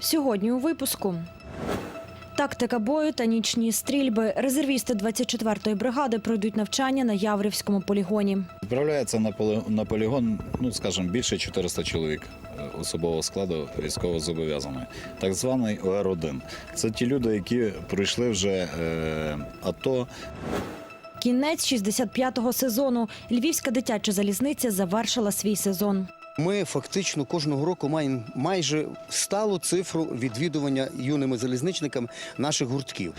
Сьогодні у випуску. Тактика бою та нічні стрільби. Резервісти 24-ї бригади пройдуть навчання на Яврівському полігоні. Відправляється на, полі... на полігон, ну скажімо, більше 400 чоловік е, особового складу військовозобов'язаних. Так званий ОР-1. Це ті люди, які пройшли вже е, АТО, Кінець 65-го сезону. Львівська дитяча залізниця завершила свій сезон. Ми фактично кожного року маємо майже сталу цифру відвідування юними залізничниками наших гуртків.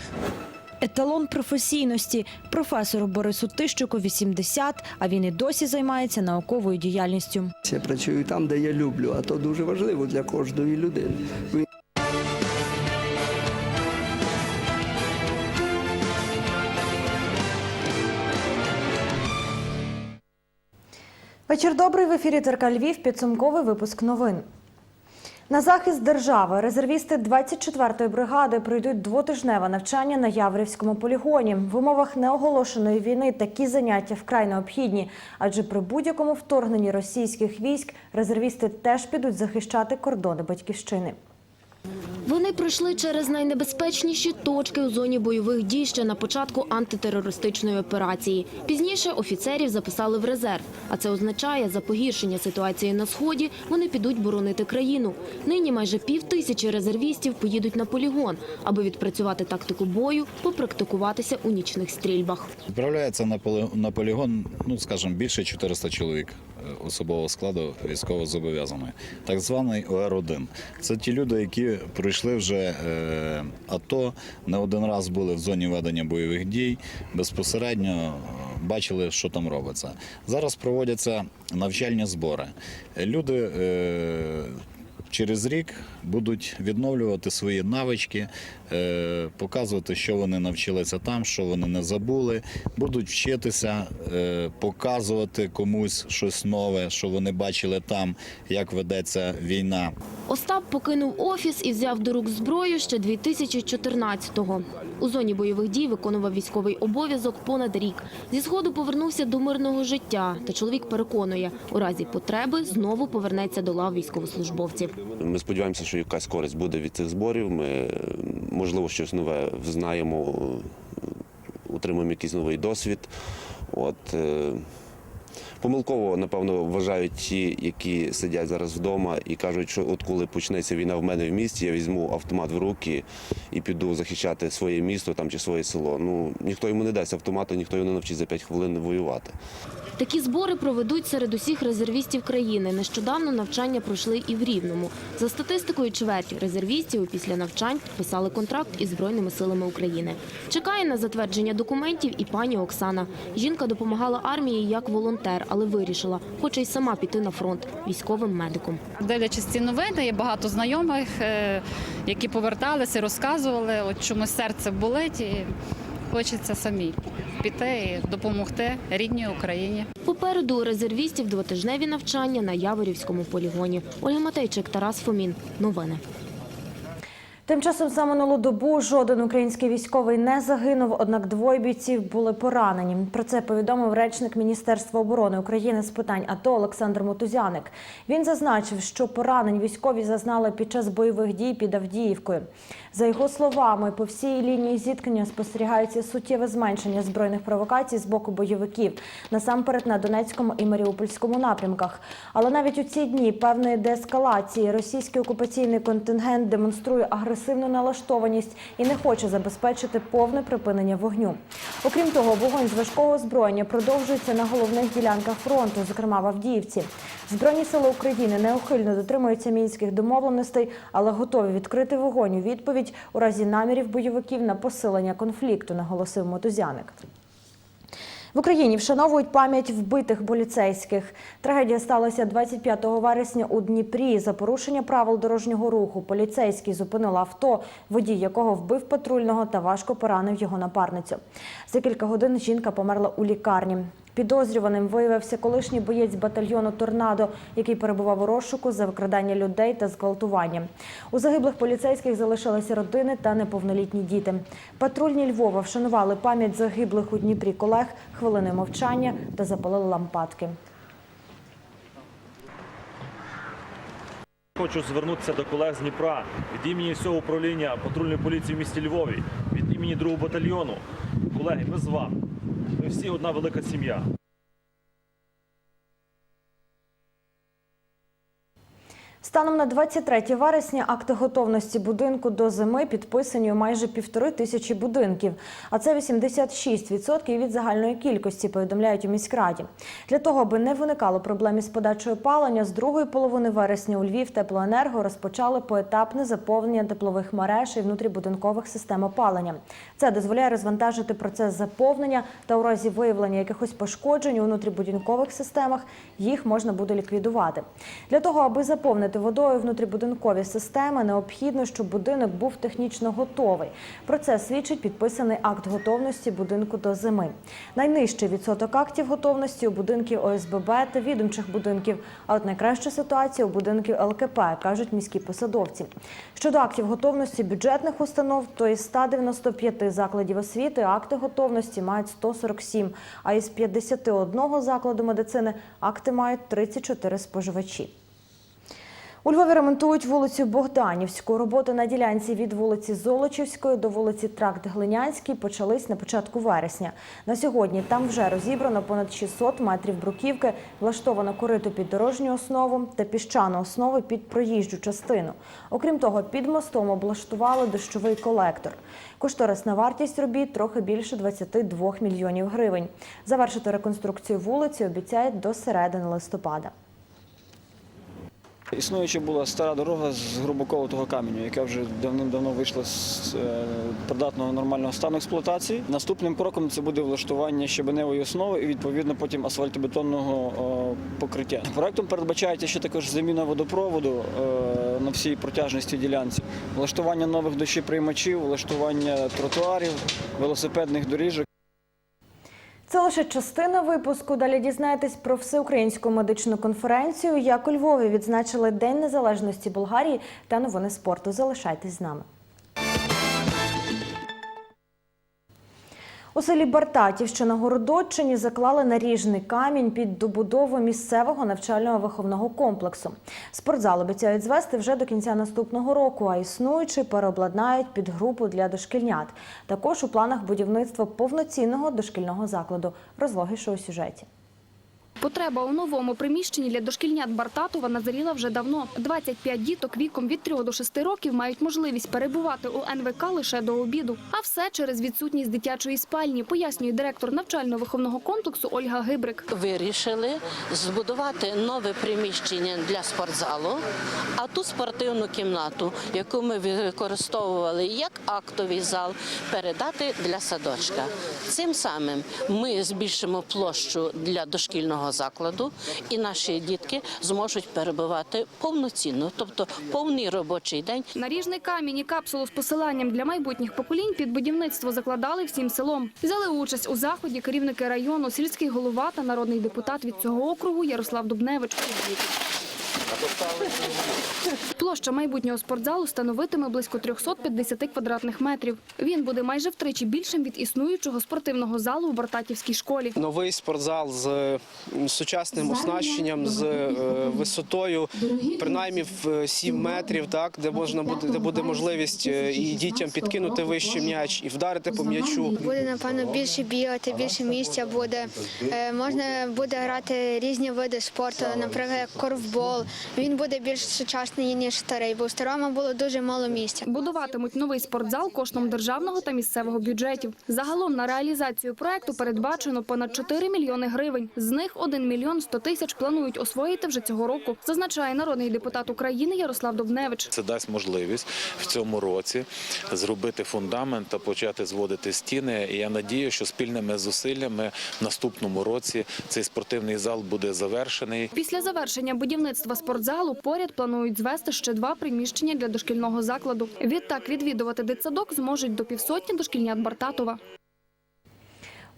Еталон професійності професору Борису Тищуку 80, а він і досі займається науковою діяльністю. Я працюю там, де я люблю, а то дуже важливо для кожної людини. Вечір добрий в ефірі Терка Львів. Підсумковий випуск новин. На захист держави резервісти 24-ї бригади пройдуть двотижневе навчання на Яврівському полігоні. В умовах неоголошеної війни такі заняття вкрай необхідні, адже при будь-якому вторгненні російських військ резервісти теж підуть захищати кордони батьківщини. Вони пройшли через найнебезпечніші точки у зоні бойових дій ще на початку антитерористичної операції. Пізніше офіцерів записали в резерв. А це означає, за погіршення ситуації на сході вони підуть боронити країну. Нині майже пів тисячі резервістів поїдуть на полігон, аби відпрацювати тактику бою, попрактикуватися у нічних стрільбах. відправляється на, полі... на полігон, ну скажімо, більше 400 чоловік особового складу військовозобов'язаних. Так званий ОР-1. Це ті люди, які пройшли вже е, АТО, не один раз були в зоні ведення бойових дій, безпосередньо е, бачили, що там робиться. Зараз проводяться навчальні збори. Люди е, через рік будуть відновлювати свої навички, е, показувати, що вони навчилися там, що вони не забули, будуть вчитися, е, показувати комусь щось нове, що вони бачили там, як ведеться війна. Остап покинув офіс і взяв до рук зброю ще 2014-го. У зоні бойових дій виконував військовий обов'язок понад рік. Зі сходу повернувся до мирного життя. Та чоловік переконує, у разі потреби знову повернеться до лав військовослужбовців. Ми сподіваємося, що якась користь буде від цих зборів. Ми, е, можливо, щось нове знаємо, е, отримаємо якийсь новий досвід. От, е, помилково, напевно, вважають ті, які сидять зараз вдома і кажуть, що от коли почнеться війна в мене в місті, я візьму автомат в руки і піду захищати своє місто там, чи своє село. Ну, ніхто йому не дасть автомату, ніхто його не навчить за 5 хвилин воювати. Такі збори проведуть серед усіх резервістів країни. Нещодавно навчання пройшли і в Рівному. За статистикою, чверть резервістів після навчань підписали контракт із Збройними силами України. Чекає на затвердження документів і пані Оксана. Жінка допомагала армії як волонтер, але вирішила, хоче й сама піти на фронт військовим медиком. Дивлячись ці новини, є багато знайомих, е, які поверталися, розказували, от чомусь серце болить і хочеться самі піти і допомогти рідній Україні. Попереду у резервістів двотижневі навчання на Яворівському полігоні. Ольга Матейчик, Тарас Фомін. Новини. Тим часом за минулу добу жоден український військовий не загинув, однак двоє бійців були поранені. Про це повідомив речник Міністерства оборони України з питань АТО Олександр Мотузяник. Він зазначив, що поранень військові зазнали під час бойових дій під Авдіївкою. За його словами, по всій лінії зіткнення спостерігається суттєве зменшення збройних провокацій з боку бойовиків, насамперед на Донецькому і Маріупольському напрямках. Але навіть у ці дні певної деескалації російський окупаційний контингент демонструє агресивну налаштованість і не хоче забезпечити повне припинення вогню. Окрім того, вогонь з важкого озброєння продовжується на головних ділянках фронту, зокрема в Авдіївці. Збройні сили України неухильно дотримуються мінських домовленостей, але готові відкрити вогонь у відповідь у разі намірів бойовиків на посилення конфлікту, наголосив Мотузяник. В Україні вшановують пам'ять вбитих поліцейських. Трагедія сталася 25 вересня у Дніпрі. За порушення правил дорожнього руху поліцейський зупинив авто, водій якого вбив патрульного та важко поранив його напарницю. За кілька годин жінка померла у лікарні. Підозрюваним виявився колишній боєць батальйону Торнадо, який перебував у розшуку за викрадання людей та зґвалтування. У загиблих поліцейських залишилися родини та неповнолітні діти. Патрульні Львова вшанували пам'ять загиблих у Дніпрі колег хвилиною мовчання та запалили лампадки. хочу звернутися до колег з Дніпра від імені всього управління патрульної поліції в місті Львові, від імені другого батальйону. Колеги, ми з вами. Ми всі одна велика сім'я. Станом на 23 вересня акти готовності будинку до зими підписані у майже півтори тисячі будинків, а це 86% від загальної кількості, повідомляють у міськраді. Для того, аби не виникало проблем із подачою опалення, з другої половини вересня у Львів теплоенерго розпочали поетапне заповнення теплових мереж і внутрібудинкових систем опалення. Це дозволяє розвантажити процес заповнення та у разі виявлення якихось пошкоджень у внутрібудинкових системах їх можна буде ліквідувати. Для того, аби заповнити водою внутрібудинкові системи, необхідно, щоб будинок був технічно готовий. Про це свідчить підписаний акт готовності будинку до зими. Найнижчий відсоток актів готовності у будинків ОСББ та відомчих будинків. А от найкраща ситуація у будинків ЛКП, кажуть міські посадовці. Щодо актів готовності бюджетних установ, то із 195 закладів освіти акти готовності мають 147, а із 51 закладу медицини акти мають 34 споживачі. У Львові ремонтують вулицю Богданівську. Роботи на ділянці від вулиці Золочівської до вулиці Тракт Глинянський почались на початку вересня. На сьогодні там вже розібрано понад 600 метрів бруківки, влаштовано корито під дорожню основу та піщану основу під проїжджу частину. Окрім того, під мостом облаштували дощовий колектор. Кошторисна вартість робіт трохи більше 22 мільйонів гривень. Завершити реконструкцію вулиці обіцяють до середини листопада. Існуюча була стара дорога з грубоколотого каменю, яка вже давним-давно вийшла з е, придатного нормального стану експлуатації. Наступним кроком це буде влаштування щебеневої основи і відповідно потім асфальтобетонного покриття. Проектом передбачається ще також заміна водопроводу е, на всій протяжності ділянці, влаштування нових дощеприймачів, влаштування тротуарів, велосипедних доріжок. Це лише частина випуску. Далі дізнаєтесь про всеукраїнську медичну конференцію, як у Львові відзначили День Незалежності Болгарії та новини спорту. Залишайтесь з нами. У селі Бартатів, що на Городоччині, заклали наріжний камінь під добудову місцевого навчального виховного комплексу. Спортзал обіцяють звести вже до кінця наступного року, а існуючий переобладнають під групу для дошкільнят. Також у планах будівництва повноцінного дошкільного закладу. Розлоги, що у сюжеті. Потреба у новому приміщенні для дошкільнят Бартатова назріла вже давно. 25 діток віком від 3 до 6 років мають можливість перебувати у НВК лише до обіду. А все через відсутність дитячої спальні, пояснює директор навчально-виховного комплексу Ольга Гибрик. Вирішили збудувати нове приміщення для спортзалу, а ту спортивну кімнату, яку ми використовували як актовий зал, передати для садочка. Цим самим ми збільшимо площу для дошкільного закладу, і наші дітки зможуть перебувати повноцінно, тобто повний робочий день. Наріжний камінь і капсулу з посиланням для майбутніх поколінь під будівництво закладали всім селом. Взяли участь у заході керівники району, сільський голова та народний депутат від цього округу Ярослав Дубневич. Площа майбутнього спортзалу становитиме близько 350 квадратних метрів. Він буде майже втричі більшим від існуючого спортивного залу у Бартатівській школі. Новий спортзал з сучасним оснащенням, з е, висотою принаймні в 7 метрів, так де можна буде, де буде можливість е, і дітям підкинути вищий м'яч і вдарити по м'ячу. Буде напевно більше бігати, більше місця буде. Е, Можна буде грати різні види спорту, наприклад, як корфбол. Він буде більш сучасний ніж старий, бо в старому було дуже мало місця. Будуватимуть новий спортзал коштом державного та місцевого бюджетів. Загалом на реалізацію проекту передбачено понад 4 мільйони гривень. З них 1 мільйон 100 тисяч планують освоїти вже цього року, зазначає народний депутат України Ярослав Дубневич. Це дасть можливість в цьому році зробити фундамент та почати зводити стіни. І я надію, що спільними зусиллями в наступному році цей спортивний зал буде завершений. Після завершення будівництва спортзалу поряд планують звести ще два приміщення для дошкільного закладу. Відтак відвідувати дитсадок зможуть до півсотні дошкільнят Бартатова.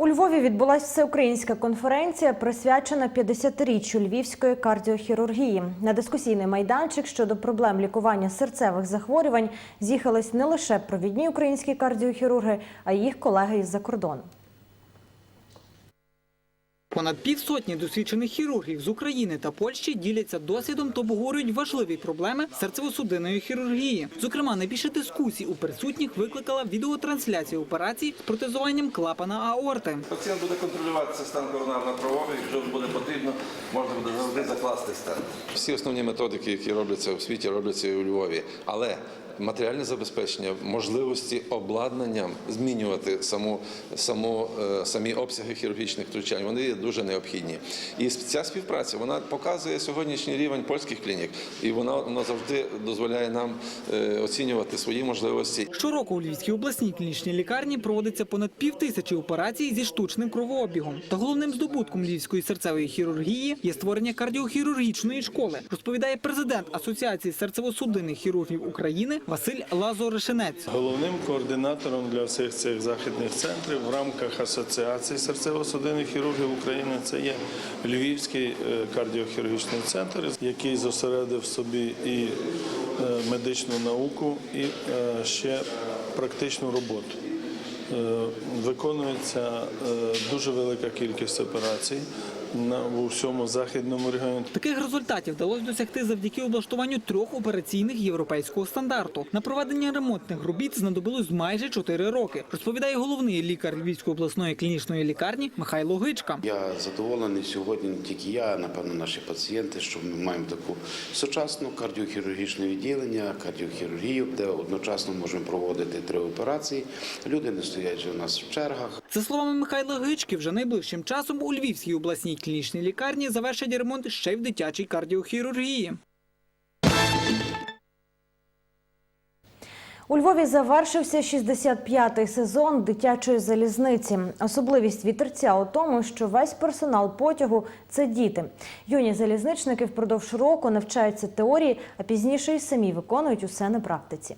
У Львові відбулася всеукраїнська конференція, присвячена 50-річчю львівської кардіохірургії. На дискусійний майданчик щодо проблем лікування серцевих захворювань з'їхались не лише провідні українські кардіохірурги, а й їх колеги із-за кордону. Понад півсотні досвідчених хірургів з України та Польщі діляться досвідом та обговорюють важливі проблеми серцево-судинної хірургії. Зокрема, найбільше дискусій у присутніх викликала відеотрансляція операцій з протезуванням клапана аорти. Пацієнт буде контролювати стан коронарно-правовий, якщо буде потрібно, можна буде завжди закласти стенд. Всі основні методики, які робляться у світі, робляться і у Львові. Але матеріальне забезпечення, можливості обладнанням змінювати саму, саму, е, самі обсяги хірургічних втручань, вони є дуже необхідні. І ця співпраця вона показує сьогоднішній рівень польських клінік, і вона, вона завжди дозволяє нам е, оцінювати свої можливості Щороку у Львівській обласній клінічній лікарні проводиться понад пів тисячі операцій зі штучним кровообігом. Та головним здобутком львівської серцевої хірургії є створення кардіохірургічної школи, розповідає президент Асоціації серцево-судинних хірургів України Василь Лазорешинець. Головним координатором для всіх цих західних центрів в рамках Асоціації серцево-судинних хірургів України це є Львівський е, кардіохірургічний центр, який зосередив собі і е, медичну науку, і е, ще практичну роботу. Виконується дуже велика кількість операцій на у всьому західному регіоні. Таких результатів вдалося досягти завдяки облаштуванню трьох операційних європейського стандарту. На проведення ремонтних робіт знадобилось майже 4 роки, розповідає головний лікар Львівської обласної клінічної лікарні Михайло Гичка. Я задоволений сьогодні, не тільки я, а напевно наші пацієнти, що ми маємо таку сучасну кардіохірургічне відділення, кардіохірургію, де одночасно можемо проводити три операції. Люди не стоять у нас в чергах. За словами Михайла Гички, вже найближчим часом у Львівській обласній клінічній лікарні завершать ремонт ще й в дитячій кардіохірургії. У Львові завершився 65-й сезон дитячої залізниці. Особливість вітерця у тому, що весь персонал потягу це діти. Юні залізничники впродовж року навчаються теорії, а пізніше й самі виконують усе на практиці.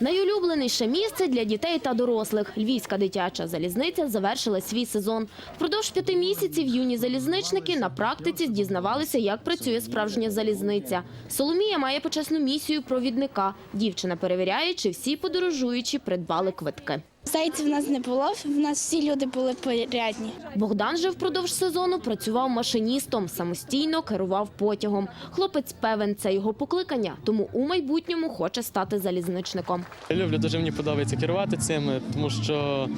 Найулюбленіше місце для дітей та дорослих. Львівська дитяча залізниця завершила свій сезон. Впродовж п'яти місяців юні залізничники на практиці дізнавалися, як працює справжня залізниця. Соломія має почесну місію провідника. Дівчина перевіряє, чи всі подорожуючі придбали квитки. Зайців в нас не було, в нас всі люди були порядні. Богдан же впродовж сезону працював машиністом, самостійно керував потягом. Хлопець певен, це його покликання, тому у майбутньому хоче стати залізничником. Я люблю, дуже мені подобається керувати цим, тому що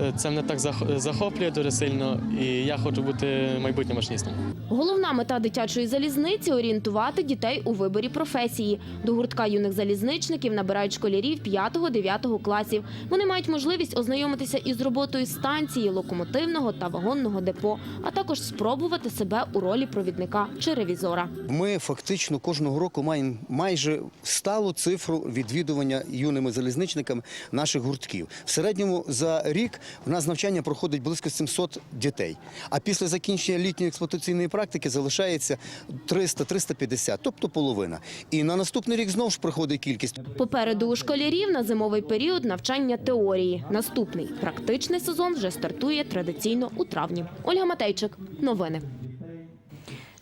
е, це мене так захоплює дуже сильно, і я хочу бути майбутнім машиністом. Головна мета дитячої залізниці орієнтувати дітей у виборі професії. До гуртка юних залізничників набирають школярів 5-9 класів. Вони мають можливість ознайомитися із роботою станції, локомотивного та вагонного депо, а також спробувати себе у ролі провідника чи ревізора. Ми фактично кожного року маємо майже сталу цифру відвідування юними залізничниками наших гуртків. В середньому за рік в нас навчання проходить близько 700 дітей. А після закінчення літньої експлуатаційної практики залишається 300-350, тобто половина. І на наступний рік знову ж приходить кількість. Попереду у школярів на зимовий період навчання теорії. Наступний практичний сезон вже стартує традиційно у травні. Ольга Матейчик, новини.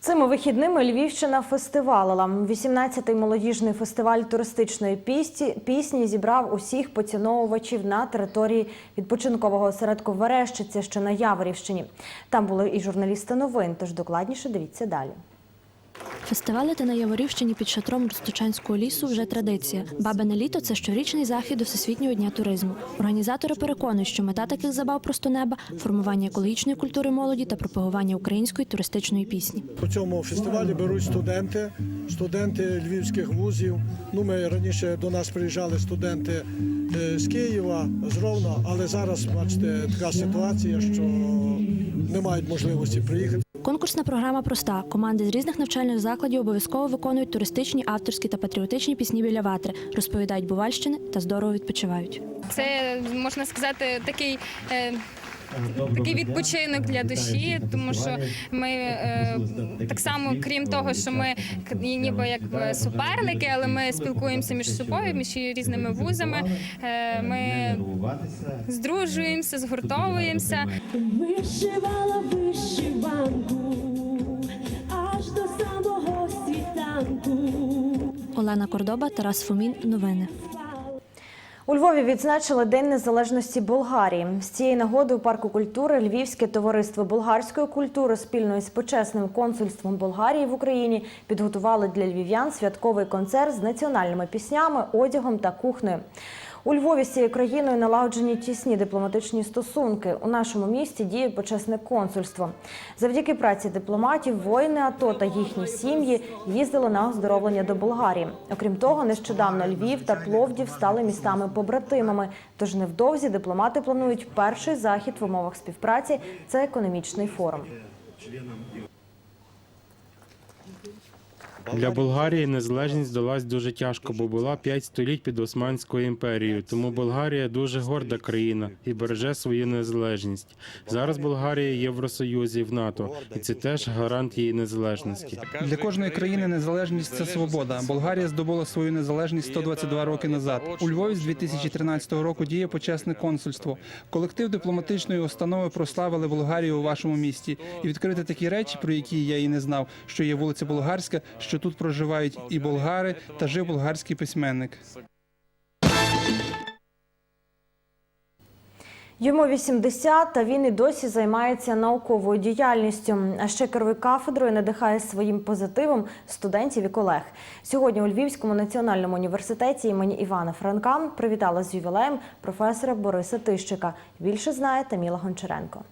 Цими вихідними Львівщина фестивалила. 18-й молодіжний фестиваль туристичної пісні, пісні зібрав усіх поціновувачів на території відпочинкового осередку Верещиця, що на Яворівщині. Там були і журналісти новин, тож докладніше дивіться далі. Фестивалити на Яворівщині під шатром Росточанського лісу вже традиція. Бабине літо це щорічний захід до Всесвітнього дня туризму. Організатори переконують, що мета таких забав просто неба формування екологічної культури молоді та пропагування української туристичної пісні. У цьому фестивалі беруть студенти, студенти львівських вузів. Ну, ми раніше до нас приїжджали студенти е, з Києва, з Ровно, але зараз, бачите, така ситуація, що не мають можливості приїхати. Конкурсна програма проста. Команди з різних навчальних закладів обов'язково виконують туристичні, авторські та патріотичні пісні біля ватри, розповідають Бувальщини та здорово відпочивають. Це можна сказати такий. е, Такий відпочинок для душі, тому що ми е, так само, крім того, що ми к- ніби як суперники, але ми спілкуємося між собою, між різними вузами. Е, ми здружуємося, згуртовуємося. Вишивала вишиванку до самого світанку. Олена Кордоба, Тарас Фомін. Новини. У У Львові відзначили День незалежності Болгарії. З цієї нагоди у парку культури Львівське товариство болгарської культури спільно із почесним консульством Болгарії в Україні підготували для львів'ян святковий концерт з національними піснями, одягом та кухнею. У Львові з цією країною налагоджені тісні дипломатичні стосунки. У нашому місті діє почесне консульство. Завдяки праці дипломатів, воїни АТО та їхні сім'ї їздили на оздоровлення до Болгарії. Окрім того, нещодавно Львів та Пловдів стали містами-побратимами. Тож невдовзі дипломати планують перший захід в умовах співпраці. Це економічний форум. Для Болгарії незалежність далась дуже тяжко, бо була п'ять століть під Османською імперією. Тому Болгарія дуже горда країна і береже свою незалежність. Зараз Болгарія є в Євросоюзі в НАТО, і це теж гарант її незалежності. Для кожної країни незалежність це свобода. Болгарія здобула свою незалежність 122 роки назад. У Львові з 2013 року діє почесне консульство. Колектив дипломатичної установи прославили Болгарію у вашому місті і відкрити такі речі, про які я і не знав, що є вулиця Болгарська, що тут проживають і болгари та жив болгарський письменник. Йому 80, та він і досі займається науковою діяльністю. А ще керує кафедрою надихає своїм позитивом студентів і колег. Сьогодні у Львівському національному університеті імені Івана Франка привітала з ювілеєм професора Бориса Тищика. Більше знає Таміла Гончаренко.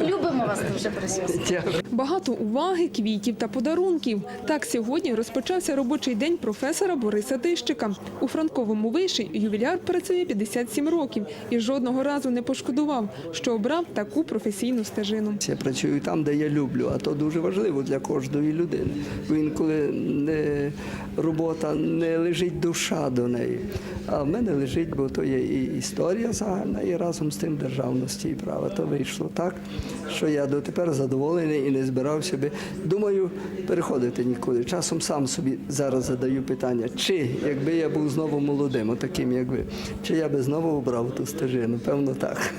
Любимо вас дуже присутні. Багато уваги, квітів та подарунків. Так сьогодні розпочався робочий день професора Бориса Тищика. У Франковому виші ювіляр працює 57 років і жодного разу не пошкодував, що обрав таку професійну стежину. Я працюю там, де я люблю, а то дуже важливо для кожної людини. Бо інколи не робота не лежить душа до неї. А в мене лежить, бо то є і історія загальна, і разом з тим державності і права. То вийшло так, що я дотепер задоволений і не збирався би. Думаю, переходити нікуди. Часом сам собі зараз задаю питання, чи якби я був знову молодим, таким як ви, чи я би знову обрав ту стежину? Певно, так.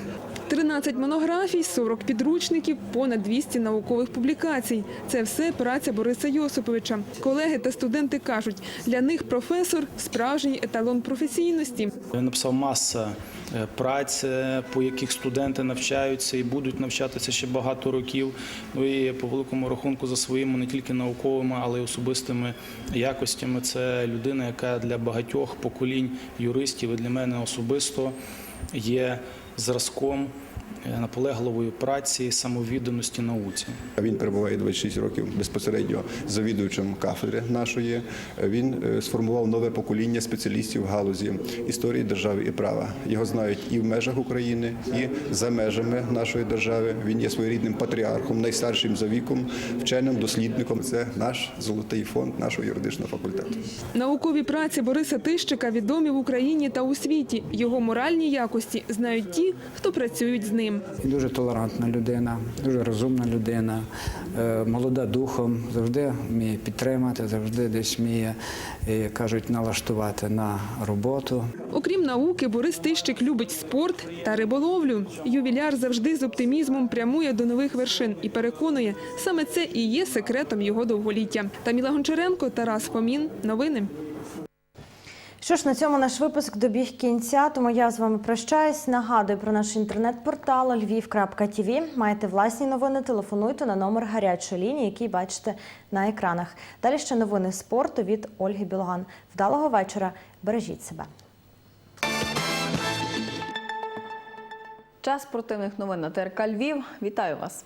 13 монографій, 40 підручників, понад 200 наукових публікацій. Це все праця Бориса Йосиповича. Колеги та студенти кажуть, для них професор справжній еталон професійності. Я написав маса е, праць, е, по яких студенти навчаються і будуть навчатися ще багато років. Ну і по великому рахунку за своїми не тільки науковими, але й особистими якостями. Це людина, яка для багатьох поколінь юристів і для мене особисто є зразком наполегливої праці, самовідданості науці. Він перебуває 26 років безпосередньо завідувачем кафедри нашої. Він е, сформував нове покоління спеціалістів в галузі історії держави і права. Його знають і в межах України, і за межами нашої держави. Він є своєрідним патріархом, найстаршим за віком, вченим дослідником. Це наш золотий фонд нашого юридичного факультету. Наукові праці Бориса Тищика відомі в Україні та у світі. Його моральні якості знають ті, хто працюють з ним. Дуже толерантна людина, дуже розумна людина, е, молода духом, завжди вміє підтримати, завжди десь вміє, е, кажуть, налаштувати на роботу. Окрім науки, Борис Тищик любить спорт та риболовлю. Ювіляр завжди з оптимізмом прямує до нових вершин і переконує, саме це і є секретом його довголіття. Таміла Гончаренко, Тарас Фомін. Новини. Що ж, на цьому наш випуск добіг кінця, тому я з вами прощаюсь. Нагадую про наш інтернет-портал lviv.tv. Маєте власні новини, телефонуйте на номер гарячої лінії, який бачите на екранах. Далі ще новини спорту від Ольги Білоган. Вдалого вечора. Бережіть себе. Час спортивних новин на ТРК Львів. Вітаю вас.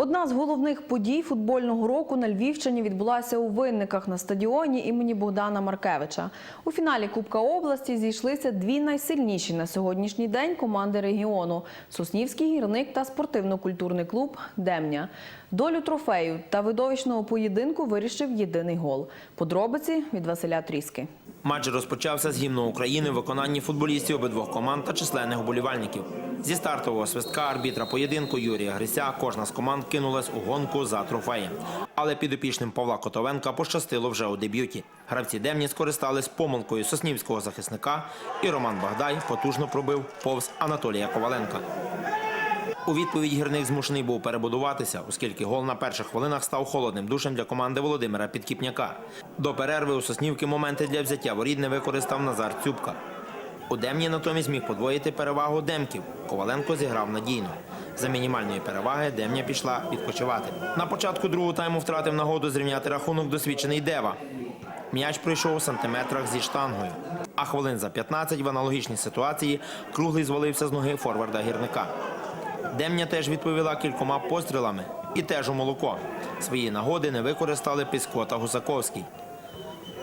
Одна з головних подій футбольного року на Львівщині відбулася у Винниках на стадіоні імені Богдана Маркевича. У фіналі Кубка області зійшлися дві найсильніші на сьогоднішній день команди регіону Соснівський гірник та спортивно-культурний клуб Демня. Долю трофею та видовищного поєдинку вирішив єдиний гол. Подробиці від Василя Тріски. Матч розпочався з гімну України в виконанні футболістів обидвох команд та численних вболівальників. Зі стартового свистка арбітра поєдинку Юрія Грися кожна з команд кинулась у гонку за трофеєм. Але підопічним Павла Котовенка пощастило вже у дебюті. Гравці Демні скористались помилкою соснівського захисника, і Роман Багдай потужно пробив повз Анатолія Коваленка. У відповідь гірник змушений був перебудуватися, оскільки гол на перших хвилинах став холодним душем для команди Володимира Підкіпняка. До перерви у Соснівки моменти для взяття воріт не використав Назар Цюбка. У Демні натомість міг подвоїти перевагу Демків. Коваленко зіграв надійно. За мінімальної переваги Демня пішла відпочивати. На початку другого тайму втратив нагоду зрівняти рахунок досвідчений Дева. М'яч пройшов у сантиметрах зі штангою. А хвилин за 15 в аналогічній ситуації круглий звалився з ноги форварда гірника. Демня теж відповіла кількома пострілами і теж у молоко. Свої нагоди не використали Пісько та Гусаковський.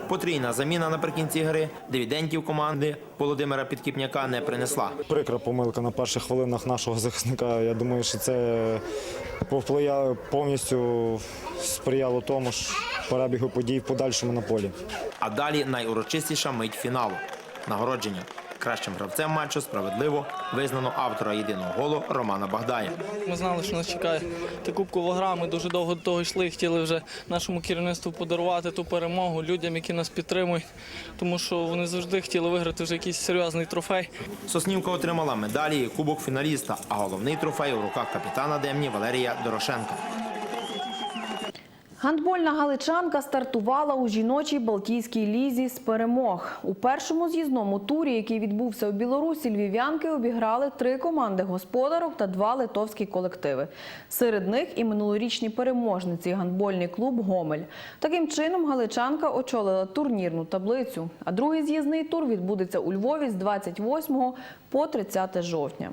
Потрійна заміна наприкінці гри дивідендів команди Володимира Підкіпняка не принесла. Прикра помилка на перших хвилинах нашого захисника. Я думаю, що це повністю сприяло тому ж перебігу подій в подальшому на полі. А далі найурочистіша мить фіналу нагородження. Кращим гравцем матчу справедливо визнано автора єдиного голу Романа Багдая. Ми знали, що нас чекає та кубкова гра. Ми дуже довго до того йшли. Хотіли вже нашому керівництву подарувати ту перемогу людям, які нас підтримують, тому що вони завжди хотіли виграти вже якийсь серйозний трофей. Соснівка отримала медалі і кубок фіналіста, а головний трофей у руках капітана Демні Валерія Дорошенка. Гандбольна галичанка стартувала у жіночій Балтійській лізі з перемог. У першому з'їзному турі, який відбувся у Білорусі, львів'янки обіграли три команди господарок та два литовські колективи. Серед них і минулорічні переможниці гандбольний клуб Гомель. Таким чином галичанка очолила турнірну таблицю. А другий з'їзний тур відбудеться у Львові з 28 по 30 жовтня.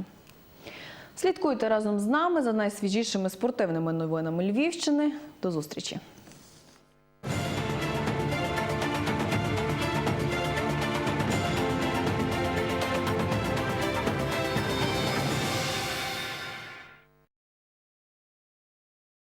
Слідкуйте разом з нами за найсвіжішими спортивними новинами Львівщини. До зустрічі!